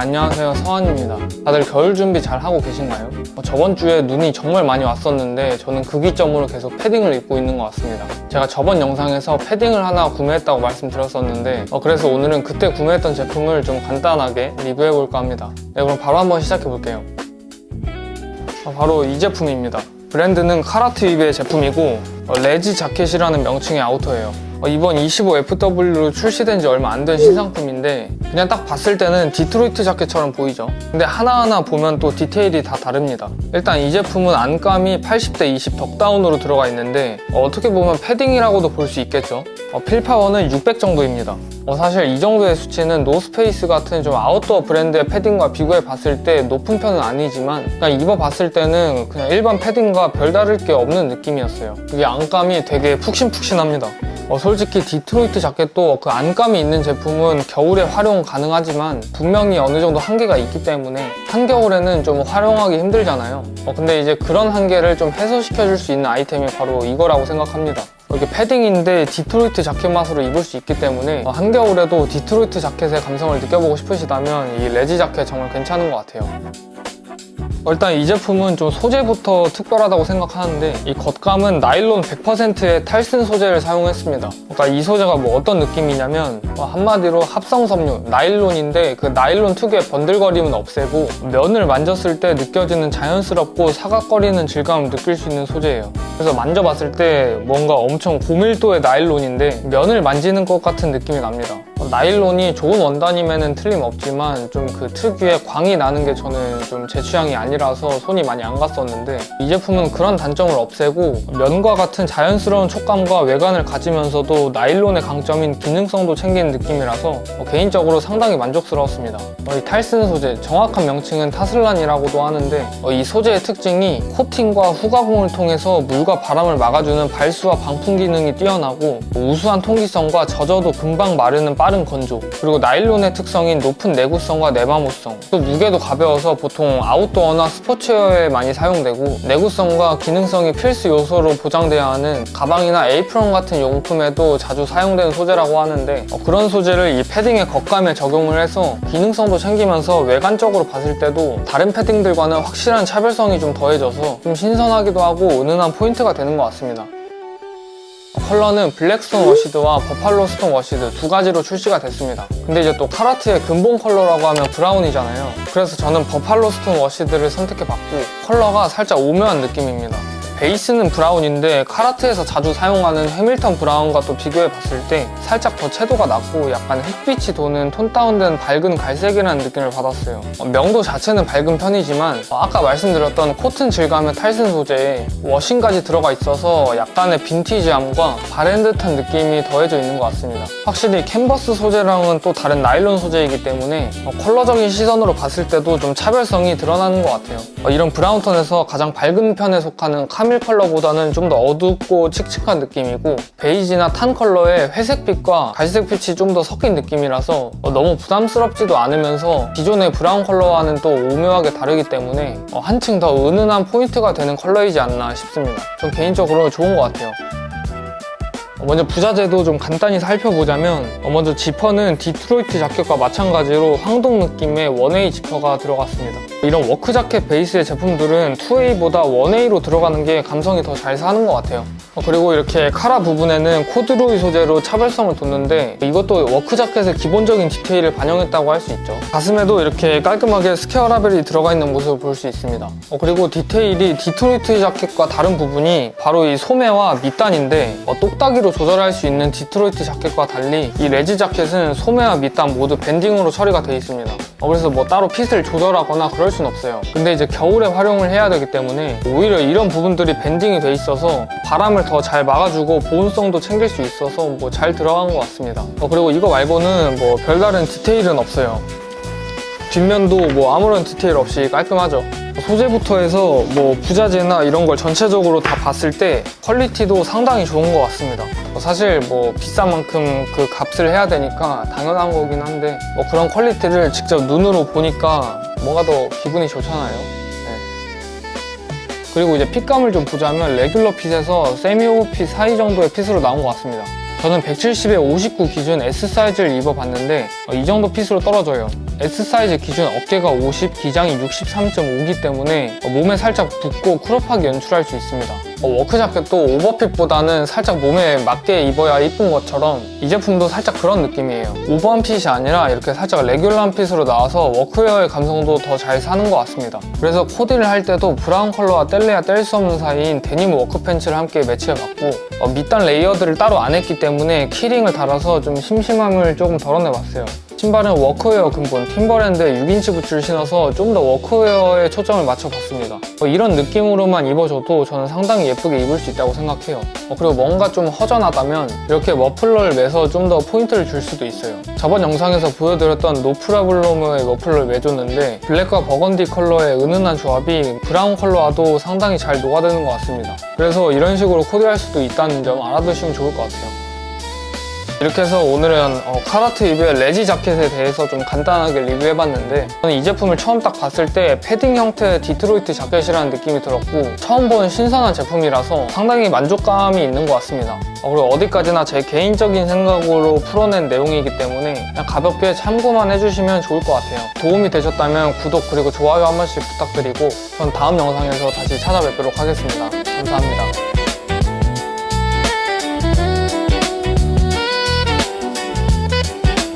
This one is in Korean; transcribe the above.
안녕하세요 서한입니다. 다들 겨울 준비 잘 하고 계신가요? 어, 저번 주에 눈이 정말 많이 왔었는데 저는 그 기점으로 계속 패딩을 입고 있는 것 같습니다. 제가 저번 영상에서 패딩을 하나 구매했다고 말씀드렸었는데 어, 그래서 오늘은 그때 구매했던 제품을 좀 간단하게 리뷰해 볼까 합니다. 네 그럼 바로 한번 시작해 볼게요. 어, 바로 이 제품입니다. 브랜드는 카라트입의 제품이고 어, 레지 자켓이라는 명칭의 아우터예요. 어, 이번 25FW로 출시된 지 얼마 안 된 신상품인데 그냥 딱 봤을 때는 디트로이트 자켓처럼 보이죠. 근데 하나하나 보면 또 디테일이 다 다릅니다. 일단 이 제품은 안감이 80대 20 덕다운으로 들어가 있는데 어, 떻게 보면 패딩이라고도 볼 수 있겠죠. 어, 필파워는 600 정도입니다. 어, 사실 이 정도의 수치는 노스페이스 같은 좀 아웃도어 브랜드의 패딩과 비교해 봤을 때 높은 편은 아니지만 그냥 입어봤을 때는 그냥 일반 패딩과 별다를 게 없는 느낌이었어요. 이게 안감이 되게 푹신푹신합니다 어, 솔직히 디트로이트 자켓도 그 안감이 있는 제품은 겨울에 활용 가능하지만 분명히 어느 정도 한계가 있기 때문에 한겨울에는 좀 활용하기 힘들잖아요. 어, 근데 이제 그런 한계를 좀 해소시켜 줄 수 있는 아이템이 바로 이거라고 생각합니다. 이게 패딩인데 디트로이트 자켓 맛으로 입을 수 있기 때문에 어, 한겨울에도 디트로이트 자켓의 감성을 느껴보고 싶으시다면 이 레지 자켓 정말 괜찮은 것 같아요. 어, 일단 이 제품은 좀 소재부터 특별하다고 생각하는데 이 겉감은 나일론 100%의 탈슨 소재를 사용했습니다. 그러니까 이 소재가 뭐 어떤 느낌이냐면 어, 한마디로 합성 섬유 나일론인데 그 나일론 특유의 번들거림은 없애고 면을 만졌을 때 느껴지는 자연스럽고 사각거리는 질감을 느낄 수 있는 소재예요. 그래서 만져봤을 때 뭔가 엄청 고밀도의 나일론인데 면을 만지는 것 같은 느낌이 납니다. 어, 나일론이 좋은 원단임에는 틀림없지만 좀 그 특유의 광이 나는 게 저는 좀 제 취향이 아니 라서 손이 많이 안 갔었는데 이 제품은 그런 단점을 없애고 면과 같은 자연스러운 촉감과 외관을 가지면서도 나일론의 강점인 기능성도 챙기는 느낌이라서 어, 개인적으로 상당히 만족스러웠습니다. 어, 이 탈슨 소재, 정확한 명칭은 타슬란이라고도 하는데 어, 이 소재의 특징이 코팅과 후가공을 통해서 물과 바람을 막아주는 발수와 방풍 기능이 뛰어나고 우수한 통기성과 젖어도 금방 마르는 빠른 건조 그리고 나일론의 특성인 높은 내구성과 내마모성 또 무게도 가벼워서 보통 아웃도어나 스포츠웨어에 많이 사용되고 내구성과 기능성이 필수 요소로 보장돼야 하는 가방이나 에이프런 같은 용품에도 자주 사용되는 소재라고 하는데 어, 그런 소재를 이 패딩의 겉감에 적용을 해서 기능성도 챙기면서 외관적으로 봤을 때도 다른 패딩들과는 확실한 차별성이 좀 더해져서 좀 신선하기도 하고 은은한 포인트가 되는 것 같습니다. 컬러는 블랙스톤 워시드와 버팔로 스톤 워시드 두 가지로 출시가 됐습니다. 근데 이제 또 카라트의 근본 컬러라고 하면 브라운이잖아요. 그래서 저는 버팔로 스톤 워시드를 선택해봤고 컬러가 살짝 오묘한 느낌입니다. 베이스는 브라운인데 카라트에서 자주 사용하는 해밀턴 브라운과 또 비교해 봤을 때 살짝 더 채도가 낮고 약간 햇빛이 도는 톤 다운된 밝은 갈색이라는 느낌을 받았어요. 어, 명도 자체는 밝은 편이지만 어, 아까 말씀드렸던 코튼 질감의 탈슨 소재에 워싱까지 들어가 있어서 약간의 빈티지함과 바랜 듯한 느낌이 더해져 있는 것 같습니다. 확실히 캔버스 소재랑은 또 다른 나일론 소재이기 때문에 어, 컬러적인 시선으로 봤을 때도 좀 차별성이 드러나는 것 같아요. 어, 이런 브라운 톤에서 가장 밝은 편에 속하는 카밀 컬러보다는 좀 더 어둡고 칙칙한 느낌이고 베이지나 탄 컬러의 회색빛과 갈색빛이 좀 더 섞인 느낌이라서 어, 너무 부담스럽지도 않으면서 기존의 브라운 컬러와는 또 오묘하게 다르기 때문에 어, 한층 더 은은한 포인트가 되는 컬러이지 않나 싶습니다. 전 개인적으로 좋은 것 같아요. 어, 먼저 부자재도 좀 간단히 살펴보자면 어, 먼저 지퍼는 디트로이트 자켓과 마찬가지로 황동 느낌의 원웨이 지퍼가 들어갔습니다. 이런 워크 자켓 베이스의 제품들은 2A보다 1A로 들어가는 게 감성이 더 잘 사는 것 같아요. 어, 그리고 이렇게 카라 부분에는 코드로이 소재로 차별성을 뒀는데 이것도 워크 자켓의 기본적인 디테일을 반영했다고 할 수 있죠. 가슴에도 이렇게 깔끔하게 스퀘어 라벨이 들어가 있는 모습을 볼 수 있습니다. 어, 그리고 디테일이 디트로이트 자켓과 다른 부분이 바로 이 소매와 밑단인데 어, 똑딱이로 조절할 수 있는 디트로이트 자켓과 달리 이 레지 자켓은 소매와 밑단 모두 밴딩으로 처리가 되어 있습니다. 어, 그래서 뭐 따로 핏을 조절하거나 그럴 순 없어요. 근데 이제 겨울에 활용을 해야 되기 때문에 오히려 이런 부분들이 밴딩이 돼 있어서 바람을 더 잘 막아주고 보온성도 챙길 수 있어서 뭐 잘 들어간 것 같습니다. 어, 그리고 이거 말고는 뭐 별다른 디테일은 없어요. 뒷면도 뭐 아무런 디테일 없이 깔끔하죠. 소재부터 해서 뭐 부자재나 이런 걸 전체적으로 다 봤을 때 퀄리티도 상당히 좋은 것 같습니다. 뭐 사실 뭐 비싼 만큼 그 값을 해야 되니까 당연한 거긴 한데 뭐 그런 퀄리티를 직접 눈으로 보니까 뭔가 더 기분이 좋잖아요. 네. 그리고 이제 핏감을 좀 보자면 레귤러 핏에서 세미 오브 핏 사이 정도의 핏으로 나온 것 같습니다. 저는 170에 59 기준 S 사이즈를 입어봤는데 어, 이 정도 핏으로 떨어져요. S 사이즈 기준 어깨가 50, 기장이 63.5기 때문에 어, 몸에 살짝 붙고 쿨업하게 연출할 수 있습니다. 어, 워크 자켓도 오버핏보다는 살짝 몸에 맞게 입어야 이쁜 것처럼 이 제품도 살짝 그런 느낌이에요. 오버한 핏이 아니라 이렇게 살짝 레귤러한 핏으로 나와서 워크웨어의 감성도 더 잘 사는 것 같습니다. 그래서 코디를 할 때도 브라운 컬러와 뗄래야 뗄 수 없는 사이인 데님 워크 팬츠를 함께 매치해봤고 어, 밑단 레이어드를 따로 안 했기 때문에 키링을 달아서 좀 심심함을 조금 덜어내봤어요. 신발은 워크웨어 근본 팀버랜드의 6인치 부츠를 신어서 좀 더 워크웨어에 초점을 맞춰봤습니다. 어, 이런 느낌으로만 입어줘도 저는 상당히 예쁘게 입을 수 있다고 생각해요. 어, 그리고 뭔가 좀 허전하다면 이렇게 머플러를 매서 좀 더 포인트를 줄 수도 있어요. 저번 영상에서 보여드렸던 노프라블럼의 머플러를 매줬는데 블랙과 버건디 컬러의 은은한 조합이 브라운 컬러와도 상당히 잘 녹아드는 것 같습니다. 그래서 이런 식으로 코디할 수도 있다는 점 알아두시면 좋을 것 같아요. 이렇게 해서 오늘은 어, 카라트 리뷰의 레지 자켓에 대해서 좀 간단하게 리뷰해봤는데 저는 이 제품을 처음 딱 봤을 때 패딩 형태의 디트로이트 자켓이라는 느낌이 들었고 처음 본 신선한 제품이라서 상당히 만족감이 있는 것 같습니다. 어, 그리고 어디까지나 제 개인적인 생각으로 풀어낸 내용이기 때문에 그냥 가볍게 참고만 해주시면 좋을 것 같아요. 도움이 되셨다면 구독 그리고 좋아요 한 번씩 부탁드리고 전 다음 영상에서 다시 찾아뵙도록 하겠습니다. 감사합니다